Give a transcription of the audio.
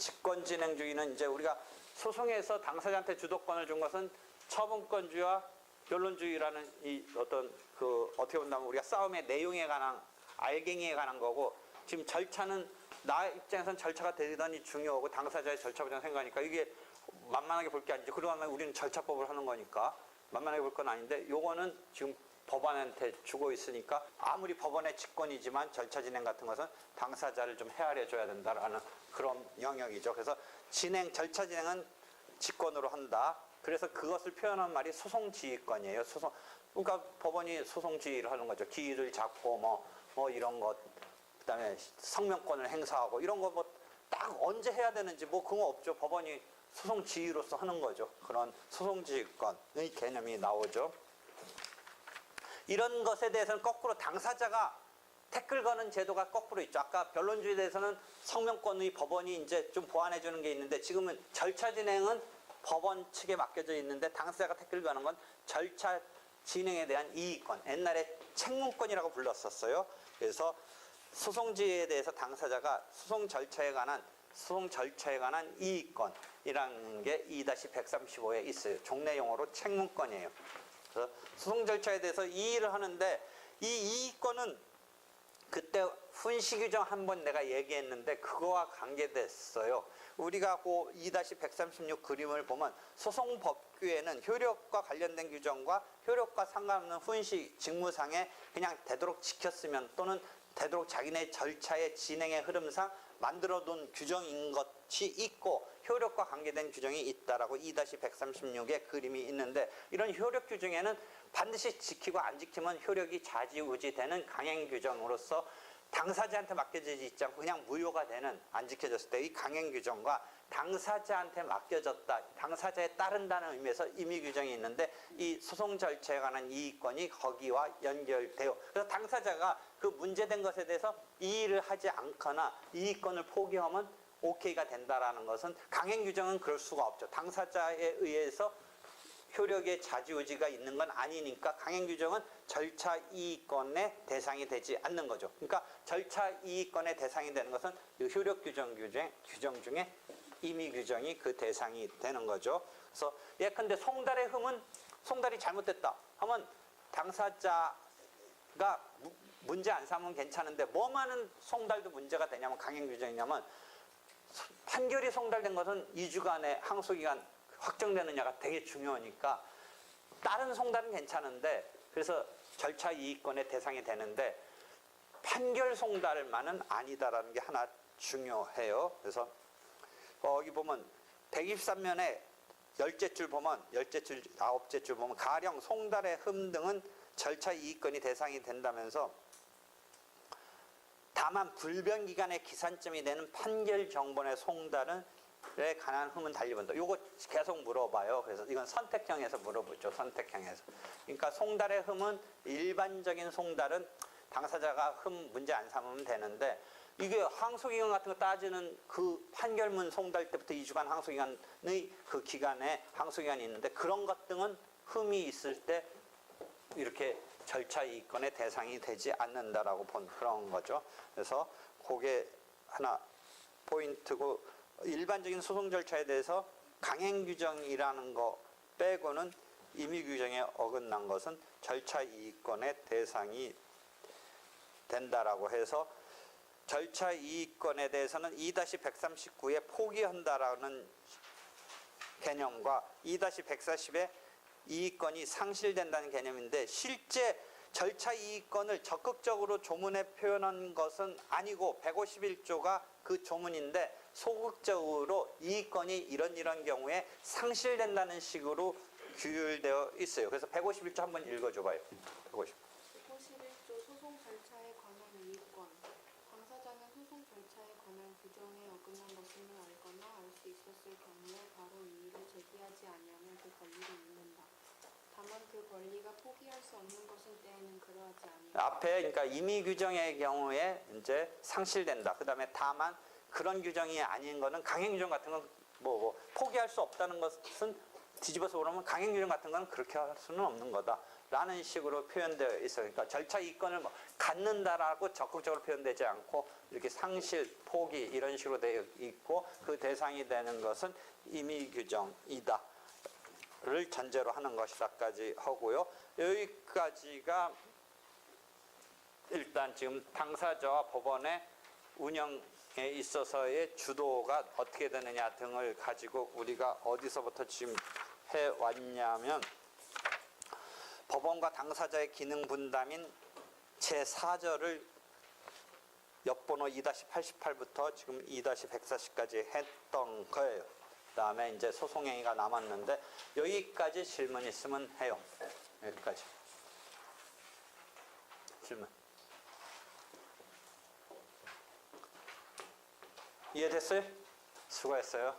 직권 진행 주의는 이제 우리가 소송에서 당사자한테 주도권을 준 것은 처분권주의와 변론주의라는 이 어떤 그 어떻게 본다면 우리가 싸움의 내용에 관한 알갱이에 관한 거고 지금 절차는 나 입장에선 절차가 대단히 중요하고 당사자의 절차보다 생각하니까 이게 만만하게 볼 게 아니죠. 그러면 우리는 절차법을 하는 거니까 만만하게 볼 건 아닌데 요거는 지금 법원한테 주고 있으니까 아무리 법원의 직권이지만 절차 진행 같은 것은 당사자를 좀 헤아려 줘야 된다라는 그런 영역이죠. 그래서 진행 절차 진행은 직권으로 한다. 그래서 그것을 표현한 말이 소송지휘권이에요. 소송 그러니까 법원이 소송지휘를 하는 거죠. 기일을 잡고 뭐뭐 이런 것 그다음에 성명권을 행사하고 이런 거 뭐 딱 언제 해야 되는지 뭐 그거 없죠. 법원이 소송 지휘로서 하는 거죠. 그런 소송 지휘권의 개념이 나오죠. 이런 것에 대해서는 거꾸로 당사자가 태클 거는 제도가 거꾸로 있죠. 아까 변론주의에 대해서는 성명권의 법원이 이제 좀 보완해 주는 게 있는데 지금은 절차 진행은 법원 측에 맡겨져 있는데 당사자가 태클 거는 건 절차 진행에 대한 이의권. 옛날에 책문권이라고 불렀었어요. 그래서 소송지에 대해서 당사자가 소송 절차에 관한 소송 절차에 관한 이의권이라는 게 2-135에 있어요. 종래 용어로 책문권이에요. 그래서 소송 절차에 대해서 이의를 하는데 이 이의권은 그때 훈시 규정 한 번 내가 얘기했는데 그거와 관계됐어요. 우리가 그2-136 그림을 보면 소송 법규에는 효력과 관련된 규정과 효력과 상관없는 훈시 직무상에 그냥 되도록 지켰으면 또는 되도록 자기네 절차의 진행의 흐름상 만들어 둔 규정인 것이 있고 효력과 관계된 규정이 있다라고 2-136의 그림이 있는데 이런 효력 규정에는 반드시 지키고 안 지키면 효력이 좌지우지되는 강행 규정으로서 당사자한테 맡겨지지 있지 않고 그냥 무효가 되는 안 지켜졌을 때 이 강행 규정과 당사자한테 맡겨졌다 당사자에 따른다는 의미에서 임의 규정이 있는데 이 소송 절차에 관한 이의권이 거기와 연결돼요. 그래서 당사자가 그 문제된 것에 대해서 이의를 하지 않거나 이의권을 포기하면 오케이가 된다라는 것은 강행 규정은 그럴 수가 없죠. 당사자에 의해서 효력의 좌지우지가 있는 건 아니니까 강행 규정은 절차 이의권의 대상이 되지 않는 거죠. 그러니까 절차 이의권의 대상이 되는 것은 이 효력 규정 규정 규정 중에 임의 규정이 그 대상이 되는 거죠. 그래서 예컨대 송달의 흠은 송달이 잘못됐다 하면 당사자가 무- 문제 안 삼으면 괜찮은데 뭐만은 송달도 문제가 되냐면 강행 규정이냐면 판결이 송달된 것은 2주간의 항소기간 확정되느냐가 되게 중요하니까 다른 송달은 괜찮은데 그래서 절차 이익권의 대상이 되는데 판결 송달만은 아니다라는 게 하나 중요해요. 그래서 거기 보면 123면에 열째 줄 보면 열째 줄 아홉째 줄 보면 가령 송달의 흠 등은 절차 이익권이 대상이 된다면서 다만 불변 기간의 기산점이 되는 판결 정본의 송달은 에 관한 흠은 달리 본다. 요거 계속 물어봐요. 그래서 이건 선택형에서 물어보죠. 선택형에서. 그러니까 송달의 흠은 일반적인 송달은 당사자가 흠 문제 안 삼으면 되는데 이게 항소기간 같은 거 따지는 그 판결문 송달 때부터 2주간 항소기간의 그 기간에 항소기간이 있는데 그런 것 등은 흠이 있을 때 이렇게 절차 이권의 대상이 되지 않는다라고 본 그런 거죠. 그래서 그게 하나 포인트고 일반적인 소송 절차에 대해서 강행 규정이라는 거 빼고는 임의 규정에 어긋난 것은 절차 이권의 대상이 된다라고 해서 절차 이권에 대해서는 2-139에 포기한다라는 개념과 2-140에 이익권이 상실된다는 개념인데 실제 절차 이익권을 적극적으로 조문에 표현한 것은 아니고 151조가 그 조문인데 소극적으로 이익권이 이런 이런 경우에 상실된다는 식으로 규율되어 있어요. 그래서 151조 한번 읽어줘봐요. 150. 151조 소송 절차에 관한 이의권 당사자는 소송 절차에 관한 규정에 어긋난 것임을 알거나 알 수 있었을 경우에 바로 이의를 제기하지 아니하면 그 권리를 잃는다. 다만 그 권리가 포기할 수 없는 것일 때에는 그러하지 아니하다. 앞에 그러니까 임의 규정의 경우에 이제 상실된다. 그다음에 다만 그런 규정이 아닌 거는 강행 규정 같은 건뭐 뭐 포기할 수 없다는 것은 뒤집어서 보면 강행 규정 같은 건 그렇게 할 수는 없는 거다. 라는 식으로 표현되어 있어요. 그러니까 절차 이권을 뭐 갖는다라고 적극적으로 표현되지 않고 이렇게 상실, 포기 이런 식으로 되어 있고 그 대상이 되는 것은 임의 규정이다. 를 전제로 하는 것이다까지 하고요. 여기까지가 일단 지금 당사자와 법원의 운영에 있어서의 주도가 어떻게 되느냐 등을 가지고 우리가 어디서부터 지금 해 왔냐면 법원과 당사자의 기능 분담인 제4절을 옆번호 2-88부터 지금 2-140까지 했던 거예요. 그다음에 이제 소송행위가 남았는데 여기까지 질문 있으면 해요. 여기까지. 질문. 이해됐어요? 수고했어요.